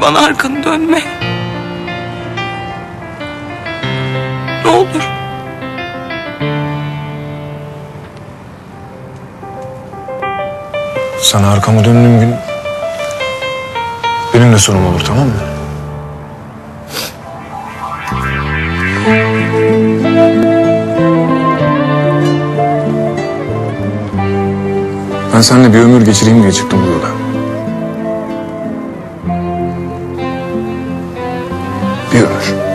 Bana arkanı dönme. Ne olur. Sana arkamı döndüğüm gün benim de sonum olur tamam mı? Ben seninle bir ömür geçireyim diye çıktım bu 的。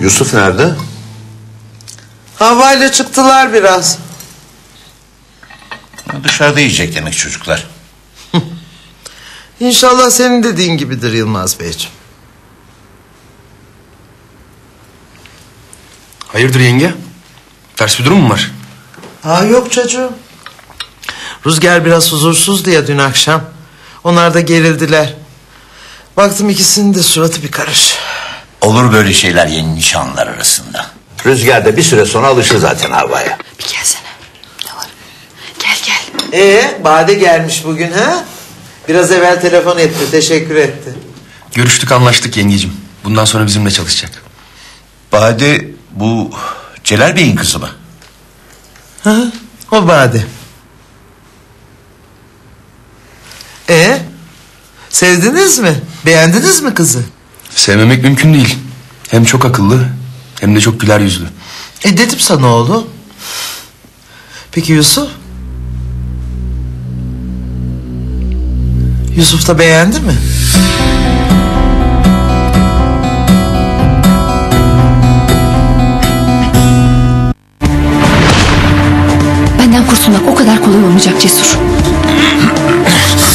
Yusuf nerede? Havayla çıktılar biraz. Dışarıda yiyecek demek çocuklar. İnşallah senin dediğin gibidir Yılmaz Beyciğim. Hayırdır yenge? Ters bir durum mu var? Aa yok çocuğum. Rüzgar biraz huzursuzdu ya dün akşam. Onlar da gerildiler. Baktım ikisinin de suratı bir karış. Olur böyle şeyler yeni nişanlar arasında. Rüzgar da bir süre sonra alışır zaten havaya. Bir gelsene. Ne var? Gel gel. Ee, Bade gelmiş bugün ha? Biraz evvel telefon etti, teşekkür etti. Görüştük anlaştık yengecim. Bundan sonra bizimle çalışacak. Bade bu Celal Bey'in kızı mı? Ha, o Bade. Ee, sevdiniz mi? Beğendiniz mi kızı? Sevmemek mümkün değil. Hem çok akıllı hem de çok güler yüzlü. E dedim sana oğlum. Peki Yusuf? Yusuf da beğendi mi? Benden kurtulmak o kadar kolay olmayacak Cesur.